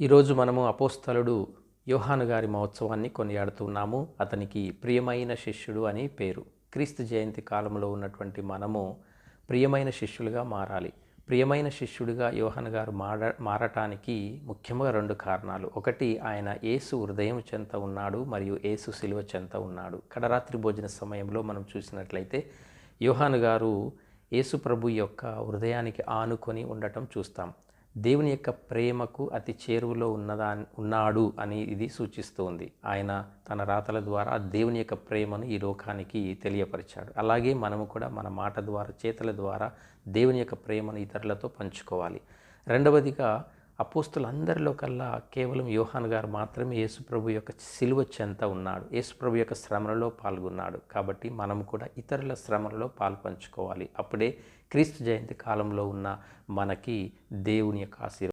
ఈరోజు మనము అపోస్తలుడు యోహాను గారి మహోత్సవాన్ని కొనియాడుతున్నాము. అతనికి ప్రియమైన శిష్యుడు అని పేరు. క్రీస్తు జయంతి కాలంలో ఉన్నటువంటి మనము ప్రియమైన శిష్యులుగా మారాలి. ప్రియమైన శిష్యుడిగా యోహాను గారు మార మారటానికి ముఖ్యంగా రెండు కారణాలు. ఒకటి ఆయన ఏసు హృదయం చెంత ఉన్నాడు మరియు ఏసు శిలువ చెంత ఉన్నాడు. కడరాత్రి భోజన సమయంలో మనం చూసినట్లయితే యోహాను గారు యేసు ప్రభు యొక్క హృదయానికి ఆనుకొని ఉండటం చూస్తాం. దేవుని యొక్క ప్రేమకు అతి చేరువలో ఉన్నదా ఉన్నాడు అని ఇది సూచిస్తోంది. ఆయన తన రాతల ద్వారా దేవుని యొక్క ప్రేమను ఈ లోకానికి తెలియపరిచాడు. అలాగే మనము కూడా మన మాట ద్వారా చేతల ద్వారా దేవుని యొక్క ప్రేమను ఇతరులతో పంచుకోవాలి. రెండవదిగా అపోస్తులందరిలో కల్లా కేవలం యోహాన్ గారు మాత్రమే యేసుప్రభు యొక్క సిలువ చెంత ఉన్నాడు. యేసుప్రభు యొక్క శ్రమలలో పాల్గొన్నాడు. కాబట్టి మనం కూడా ఇతరుల శ్రమలలో పాల్పంచుకోవాలి అప్పుడే క్రీస్తు జయంతి కాలంలో ఉన్న మనకి దేవుని యొక్క ఆశీర్వాదం